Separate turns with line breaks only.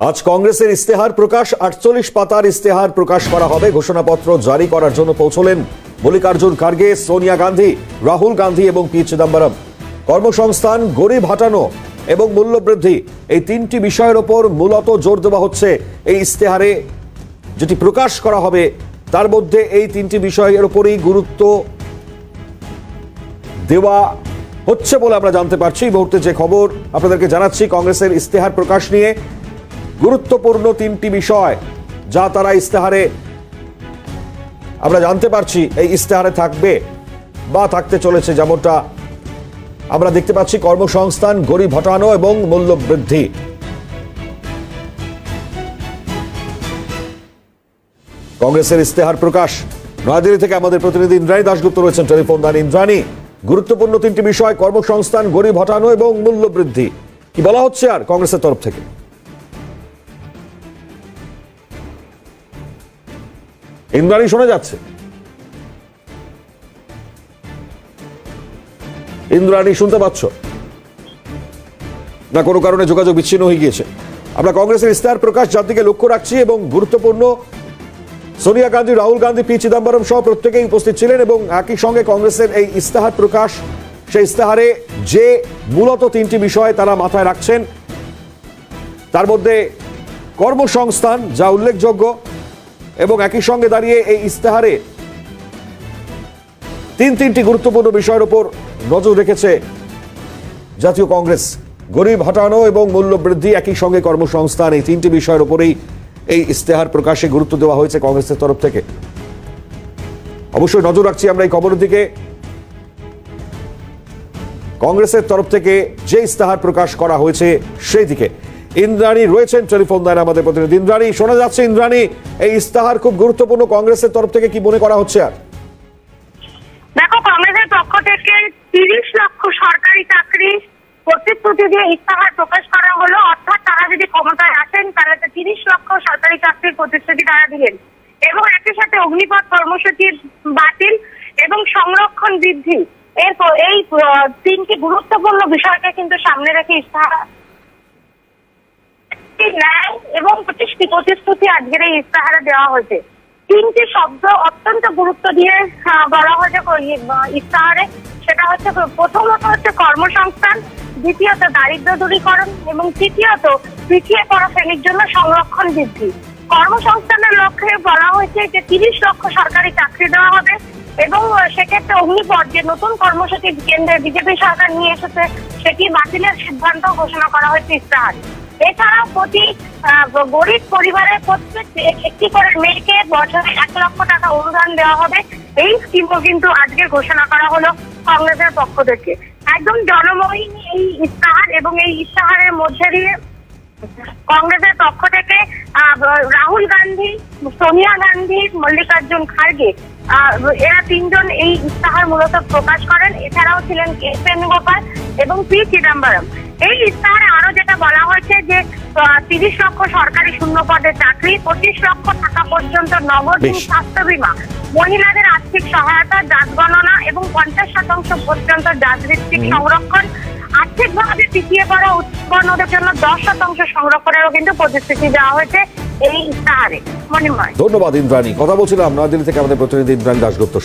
আজ কংগ্রেসের ইস্তেহার প্রকাশ, আটচল্লিশ পাতার ইস্তেহার প্রকাশ করা হবে। ঘোষণাপত্র জারি করার জন্য পৌঁছলেন মল্লিকার্জুন খার্গে, সোনিয়া গান্ধী, রাহুল গান্ধী এবং পি চিদম্বরম। কর্মসংস্থান, গরিব হাঁটানো এবং মূল্যবৃদ্ধি এই তিনটি বিষয়ের ওপর মূলত জোর দেওয়া হচ্ছে এই ইস্তেহারে যেটি প্রকাশ করা হবে, তার মধ্যে এই তিনটি বিষয়ের ওপরই গুরুত্ব দেওয়া হচ্ছে বলে আমরা জানতে পারছি। এই মুহূর্তে যে খবর আপনাদেরকে জানাচ্ছি, কংগ্রেসের ইস্তেহার প্রকাশ নিয়ে। গুরুত্বপূর্ণ তিনটি বিষয় যা তারা ইস্তেহারে আমরা জানতে পারছি এই ইস্তেহারে থাকবে বা থাকতে চলেছে যেমনটা আমরা দেখতে পাচ্ছি কর্মসংস্থান, গরিব হটানো এবং মূল্য বৃদ্ধি কংগ্রেসের ইস্তেহার প্রকাশ। নয়াদিল্লি থেকে আমাদের প্রতিনিধি ইন্দ্রাণী দাশগুপ্ত রয়েছেন টেলিফোন দান ইন্দ্রাণী, গুরুত্বপূর্ণ তিনটি বিষয়, কর্মসংস্থান, গরিব হটানো এবং মূল্য বৃদ্ধি কি বলা হচ্ছে আর কংগ্রেসের তরফ থেকে? ইন্দ্রাণী শোনা যাচ্ছে। ইন্দ্রাণী, শুনতে পাচ্ছ? না, কোনো কারণে যোগাযোগ বিচ্ছিন্ন হয়ে গিয়েছে। আমরা কংগ্রেসের ইস্তাহার প্রকাশ যার দিকে লক্ষ্য রাখছি এবং গুরুত্বপূর্ণ সোনিয়া গান্ধী, রাহুল গান্ধী, পি চিদম্বরম সহ প্রত্যেকেই উপস্থিত ছিলেন এবং একই সঙ্গে কংগ্রেসের এই ইস্তাহার প্রকাশ, সেই ইস্তাহারে যে মূলত তিনটি বিষয় তারা মাথায় রাখছেন, তার মধ্যে কর্মসংস্থান, যা উল্লেখযোগ্য এবং একই সঙ্গে দাঁড়িয়ে এই ইস্তাহারে তিন তিনটি গুরুত্বপূর্ণ বিষয়ের উপর নজর রেখেছে জাতীয় কংগ্রেস। গরিব হটানো এবং মূল্য বৃদ্ধি একই সঙ্গে কর্মসংস্থান, এই তিনটি বিষয়ের উপরেই এই ইস্তেহার প্রকাশে গুরুত্ব দেওয়া হয়েছে কংগ্রেসের তরফ থেকে। অবশ্যই নজর রাখছি আমরা এই খবরের দিকে। কংগ্রেসের তরফ থেকে যে ইস্তেহার প্রকাশ করা হয়েছে, সেই দিকে। ইন্দ্রাণী রয়েছেন টেলিফোন দেন আমাদের প্রতিনিধি। ইন্দ্রাণী, শোনা যাচ্ছে ইন্দ্রাণী, এই ইস্তাহার খুব গুরুত্বপূর্ণ কংগ্রেসের তরফ থেকে কি মনে করা হচ্ছে আর?
দেখো, কংগ্রেসের পক্ষ থেকে তিরিশ লক্ষ সরকারি চাকরি প্রতিশ্রুতি দিয়ে ইস্তাহার প্রকাশ করা হলো। অর্থাৎ তারা যদি ক্ষমতায় আসেন, তাহলে তো তিরিশ লক্ষ সরকারি চাকরির প্রতিশ্রুতি তারা দিলেন। এবং একই সাথে অগ্নিপথ কর্মসূচি বাতিল এবং সংরক্ষণ বৃদ্ধি। এরপর এই তিনটি গুরুত্বপূর্ণ বিষয়কে কিন্তু সামনে রেখে ইস্তাহার ন্যায় এবং প্রতিশ্রুতি আজকের এই ইস্তাহারে দেওয়া হয়েছে। তিনটি শব্দ অত্যন্ত গুরুত্ব দিয়ে বলা হয়েছে ইস্তাহারে সেটা হচ্ছে প্রথমত হচ্ছে কর্মসংস্থান, দ্বিতীয়ত দারিদ্র দূরীকরণ এবং তৃতীয়ত পিছিয়ে পড়া শ্রেণির জন্য সংরক্ষণ বৃদ্ধি। কর্মসংস্থানের লক্ষ্যে বলা হয়েছে যে তিরিশ লক্ষ সরকারি চাকরি দেওয়া হবে এবং সেক্ষেত্রে অগ্নিপথ যে নতুন কর্মসূচি কেন্দ্রে বিজেপি সরকার নিয়ে এসেছে, সেটি বাতিলের সিদ্ধান্ত ঘোষণা করা হয়েছে ইস্তাহারে এছাড়াও প্রতি গরিব পরিবারের প্রত্যেক একটি করে মেয়েকে বছরে এক লক্ষ টাকা অনুদান দেওয়া হবে। এই স্কিমও কিন্তু আজকে ঘোষণা করা হলো কংগ্রেসের পক্ষ থেকে। একদম জনময়ী এই ইস্তাহার এবং এই ইস্তাহারের মধ্যে দিয়ে কংগ্রেসের পক্ষ থেকে রাহুল গান্ধী, সোনিয়া গান্ধী, মল্লিকার্জুন খার্গে এরা তিনজন এই ইস্তাহার মূলত প্রকাশ করেন। এছাড়াও ছিলেন এস গোপাল এবং পি চিদম্বরম। এই ইস্তাহারে আরও যেটা বলা হয়েছে যে তিরিশ লক্ষ সরকারি শূন্য পদে চাকরি পঁচিশ লক্ষ টাকা পর্যন্ত নগদ স্বাস্থ্য বীমা মহিলাদের আর্থিক সহায়তা জাত গণনা এবং পঞ্চাশ শতাংশ পর্যন্ত জাত ভিত্তিক সংরক্ষণ আর্থিকভাবে পিছিয়ে পড়া উৎপন্নদের জন্য দশ শতাংশ সংরক্ষণেরও কিন্তু প্রতিশ্রুতি দেওয়া হয়েছে এই ইস্তাহারে মণিময়।
ধন্যবাদ ইন্দ্রাণী। কথা বলছিলাম নয়াদিল্লি থেকে আমাদের প্রতিনিধি ইন্দ্রাণী দাশগুপ্ত।